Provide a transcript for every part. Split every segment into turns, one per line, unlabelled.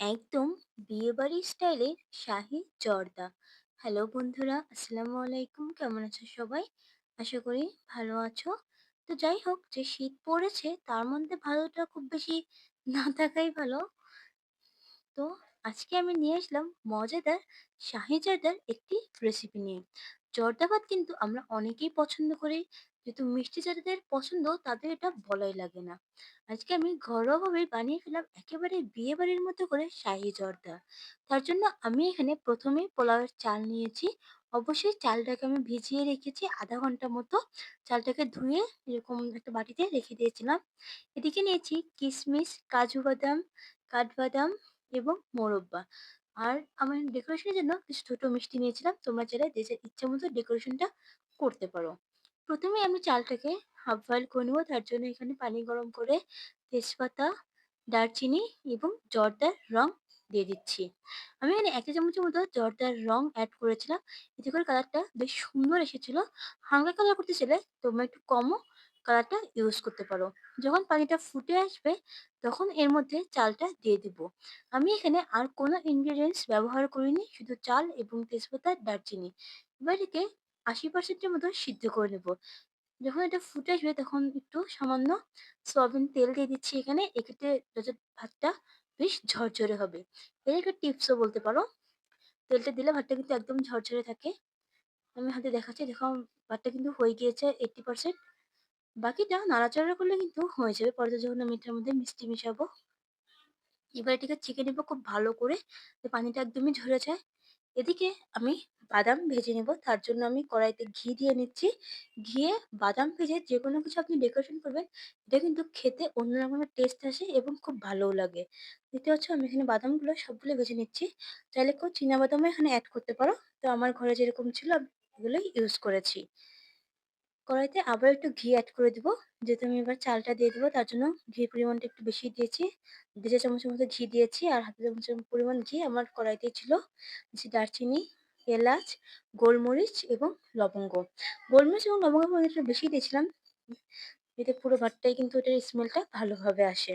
একদম বিয়েবাড়ির স্টাইলে শাহী জর্দা। হ্যালো বন্ধুরা, আসসালামু আলাইকুম। কেমন আছো সবাই? আশা করি ভালো আছো। তো যাই হোক যে শীত পড়েছে তার মধ্যে ভালোটা খুব বেশি না থাকাই ভালো। তো আজকে আমি নিয়ে আসলাম মজাদার শাহী জর্দার একটি রেসিপি নিয়ে। জর্দা ভাত কিন্তু আমরা অনেকেই পছন্দ করি। যেহেতু মিষ্টি যাদের পছন্দ তাদের এটা বলাই লাগে না। আজকে আমি ঘরোয়াভাবে বানিয়ে ফেললাম একেবারে বিয়েবাড়ির মতো করে শাহি জর্দা। তার জন্য আমি এখানে প্রথমেই পোলাওয়ের চাল নিয়েছি। অবশ্যই চালটাকে আমি ভিজিয়ে রেখেছি আধা ঘণ্টা মতো। চালটাকে ধুয়ে এরকম একটা বাটিতে রেখে দিয়েছিলাম। এদিকে নিয়েছি কিশমিশ, কাজু বাদাম, কাঠবাদাম এবং মোরব্বা। আর আমার ডেকোরেশনের জন্য কিছু ছোটো মিষ্টি নিয়েছিলাম। তোমরা চাইলে নিজের ইচ্ছা মতো ডেকোরেশনটা করতে পারো। প্রথমে আমি চালটাকে হাফ বয়েল করে নেব। তার জন্য এখানে পানি গরম করে তেজপাতা, দারচিনি এবং জর্দার রং দিয়ে দিচ্ছি। আমি এখানে ১ চা চামচের মতো জর্দার রং অ্যাড করেছিলাম। এতে করে কালারটা বেশ সুন্দর এসেছিল। হালকা কালার করতে চাইলে তোমরা একটু কমও কালারটা ইউজ করতে পারো। যখন পানিটা ফুটে আসবে তখন এর মধ্যে চালটা দিয়ে দিব। আমি এখানে আর কোনো ইনগ্রিডিয়েন্টস ব্যবহার করিনি। শুধু চাল এবং তেজপাতা, দারচিনি। এবার এটাকে ৮০% এর মতো সিদ্ধ করে নেব। যখন এটা ফুটে আসবে তখন একটু সামান্য সয়াবিন তেল দিয়ে দিচ্ছি এখানে। এক্ষেত্রে ভাতটা বেশ ঝরঝরে হবে। এর একটা টিপসও বলতে পারো। তেলটা দিলে ভাতটা কিন্তু একদম ঝরঝরে থাকে। আমি হাতে দেখাচ্ছি দেখো ভাতটা কিন্তু হয়ে গিয়েছে 80% বাকিটা নাড়াচাড়া করলে কিন্তু হয়ে যাবে। পরে যখন আমি এটার মধ্যে মিষ্টি মিশাবো। এবার এটাকে চেখে নেব খুব ভালো করে যে পানিটা একদমই ঝরে যায়। এদিকে আমি বাদাম ভেজে নেব। তার জন্য আমি কড়াইতে ঘি দিয়ে নিচ্ছি। ঘিয়ে বাদাম ভেজে যেকোনো কিছু আপনি ডেকোরেশন করবেন, এটা কিন্তু খেতে অন্য রকমের টেস্ট আসে এবং খুব ভালোও লাগে। দেখতে পাচ্ছ আমি এখানে বাদামগুলো সবগুলো ভেজে নিচ্ছি। চাইলে কেউ বাদামও এখানে অ্যাড করতে পারো। তো আমার ঘরে যেরকম ছিল আমি এগুলোই ইউজ করেছি। কড়াইতে আবার একটু ঘি অ্যাড করে দিব। যেহেতু আমি এবার চালটা দিয়ে দিব তার জন্য ঘির পরিমাণটা একটু বেশি দিয়েছি। ২ চা চামচের মতো ঘি দিয়েছি আর হাফ চামচের পরিমাণ ঘি আমার কড়াইতেই ছিল। দিচ্ছি দারচিনি, এলাচ, গোলমরিচ এবং লবঙ্গ। গোলমরিচ এবং পরিমাণটা একটু বেশি দিয়েছিলাম। এতে পুরো ভাতটাই কিন্তু এটার স্মেলটা ভালোভাবে আসে।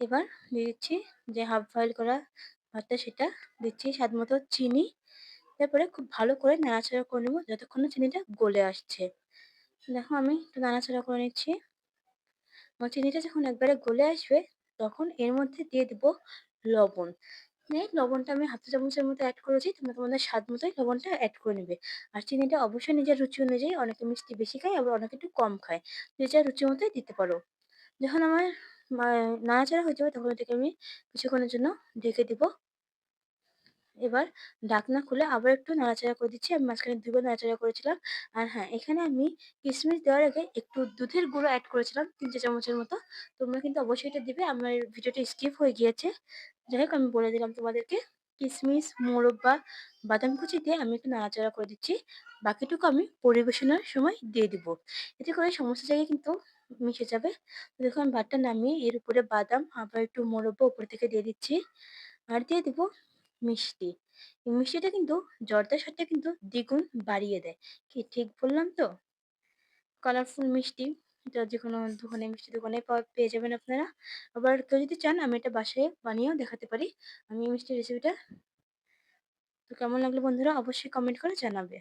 এবার দিয়ে দিচ্ছি যে হাফ বয়েল করা ভাতটা সেটা দিচ্ছি স্বাদ মতো চিনি। তারপরে খুব ভালো করে নাড়াচাড়া করে নেব যতক্ষণ চিনিটা গলে আসছে। দেখো আমি একটু নাড়াচাড়া করে নিচ্ছি। আমার চিনিটা যখন একবারে গলে আসবে, তখন এর মধ্যে দিয়ে দিব লবণ। লবণটা আমি চা চামচের মতো অ্যাড করেছি। তোমরা তোমাদের স্বাদ মতোই লবণটা অ্যাড করে নেবে। আর চিনিটা অবশ্যই নিজের রুচি অনুযায়ী, অনেকে মিষ্টি বেশি খায়, আবার অনেকে একটু কম খায়। নিজের রুচি মতোই দিতে পারো। যখন আমার নাড়াচাড়া হয়ে যাবে, তখন এটাকে আমি কিছুক্ষণের জন্য ঢেকে দিব। এবার ঢাকনা খুলে আবার একটু নাড়াচাড়া করে দিচ্ছি। আমি মাঝখানে দুবার নাড়াচাড়া করেছিলাম। আর হ্যাঁ, এখানে আমি কিশমিশ দেওয়ার আগে একটু দুধের গুঁড়ো অ্যাড করেছিলাম তিন চা চামচের মতো। তোমরা কিন্তু অবশ্যই এটা দিবে। আমার ভিডিওটা স্কিপ হয়ে গিয়েছে। যাই হোক আমি বলে দিলাম তোমাদেরকে। কিশমিশ, মোরব্বা, বাদাম কুচি দিয়ে আমি একটু নাড়াচাড়া করে দিচ্ছি। বাকিটুকু আমি পরিবেশনের সময় দিয়ে দিব। এতে করে সমস্ত জায়গায় কিন্তু মিশে যাবে। দেখো আমি ভাতটা নামিয়ে এর উপরে বাদাম আবার একটু মোরব্বা উপর থেকে দিয়ে দিচ্ছি। আর দিয়ে দিব মিষ্টি। এই মিষ্টিটা কিন্তু জর্দার স্বাদটা কিন্তু দ্বিগুণ বাড়িয়ে দেয়। কি ঠিক বললাম তো? কালারফুল মিষ্টি। এটা যেকোনো দোকানে, মিষ্টি দোকানে পেয়ে যাবেন আপনারা। আবার কেউ যদি চান, আমি এটা বাসায় বানিয়েও দেখাতে পারি। আমি মিষ্টির রেসিপিটা। তো কেমন লাগল বন্ধুরা, অবশ্যই কমেন্ট করে জানাবে।